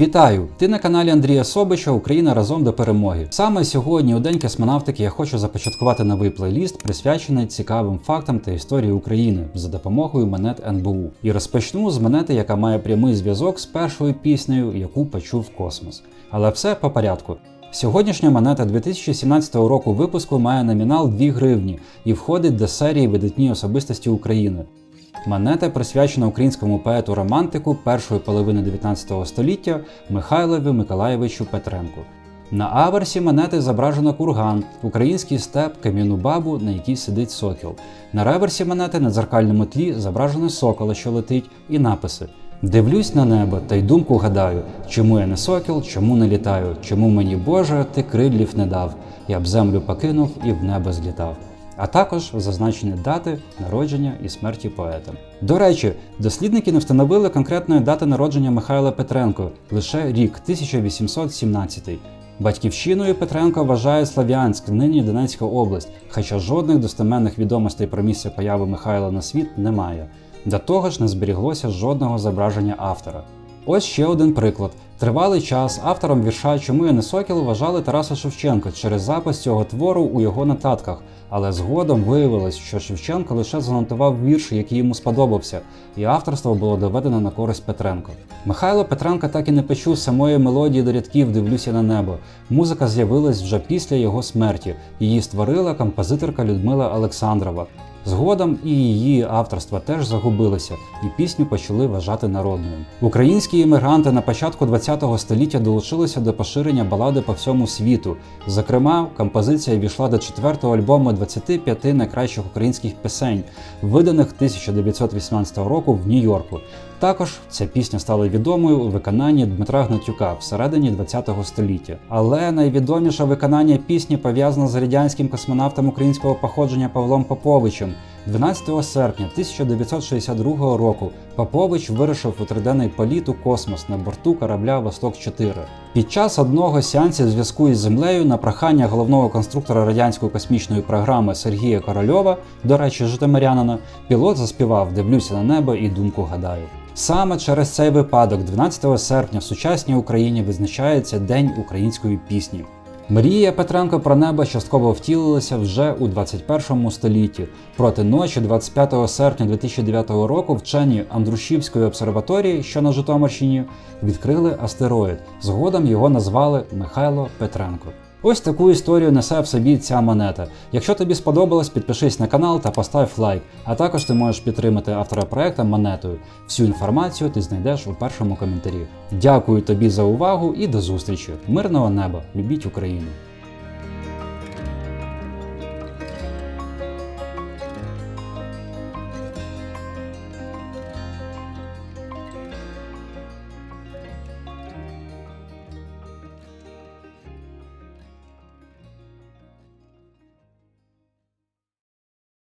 Вітаю! Ти на каналі Андрія Собича Україна разом до перемоги. Саме сьогодні, у день космонавтики, я хочу започаткувати новий плейліст, присвячений цікавим фактам та історії України за допомогою монет НБУ. І розпочну з монети, яка має прямий зв'язок з першою піснею, яку почув космос. Але все по порядку. Сьогоднішня монета 2017 року випуску має номінал 2 гривні і входить до серії видатні особистості України. Монета присвячена українському поету романтику першої половини 19 століття Михайлові Миколаєвичу Петренку. На аверсі монети зображено курган, український степ, кам'яну бабу, на якій сидить сокіл. На реверсі монети на дзеркальному тлі зображено сокола, що летить, і написи: Дивлюсь на небо та й думку гадаю, чому я не сокіл, чому не літаю, чому мені Боже, ти крилів не дав, я б землю покинув і в небо злітав а також зазначені дати народження і смерті поета. До речі, дослідники не встановили конкретної дати народження Михайла Петренко лише рік 1817. Батьківщиною Петренко вважає Слав'янськ, нині Донецька область, хоча жодних достеменних відомостей про місце появи Михайла на світ немає. До того ж, не зберіглося жодного зображення автора. Ось ще один приклад. Тривалий час автором вірша Чому я не сокіл вважали Тараса Шевченка через запис цього твору у його нотатках, але згодом виявилось, що Шевченко лише занотував вірш, який йому сподобався, і авторство було доведено на користь Петренко. Михайло Петренко так і не почув самої мелодії до рядків Дивлюся на небо. Музика з'явилась вже після його смерті. Її створила композиторка Людмила Олександрова. Згодом і її авторство теж загубилося, і пісню почали вважати народною. Українські іммігранти на початку ХХ століття долучилися до поширення балади по всьому світу. Зокрема, композиція війшла до четвертого альбому 25 найкращих українських пісень, виданих 1918 року в Нью-Йорку. Також ця пісня стала відомою у виконанні Дмитра Гнатюка всередині ХХ століття. Але найвідоміше виконання пісні пов'язане з радянським космонавтом українського походження Павлом Поповичем. 12 серпня 1962 року Попович вирушив у триденний політ у космос на борту корабля Восток 4 Під час одного сеансів зв'язку із землею на прохання головного конструктора радянської космічної програми Сергія Корольова, до речі, житомирянина, пілот заспівав Дивлюся на небо і думку гадаю. Саме через цей випадок, 12 серпня, в сучасній Україні визначається День української пісні. Мрія Петренко про небо частково втілилася вже у 21 столітті. Проти ночі, 25 серпня 2009 року, вчені Андрушівської обсерваторії, що на Житомирщині, відкрили астероїд. Згодом його назвали Михайло Петренко. Ось таку історію несе в собі ця монета. Якщо тобі сподобалось, підпишись на канал та постав лайк, а також ти можеш підтримати автора проекту монетою. Всю інформацію ти знайдеш у першому коментарі. Дякую тобі за увагу і до зустрічі! Мирного неба! Любіть Україну!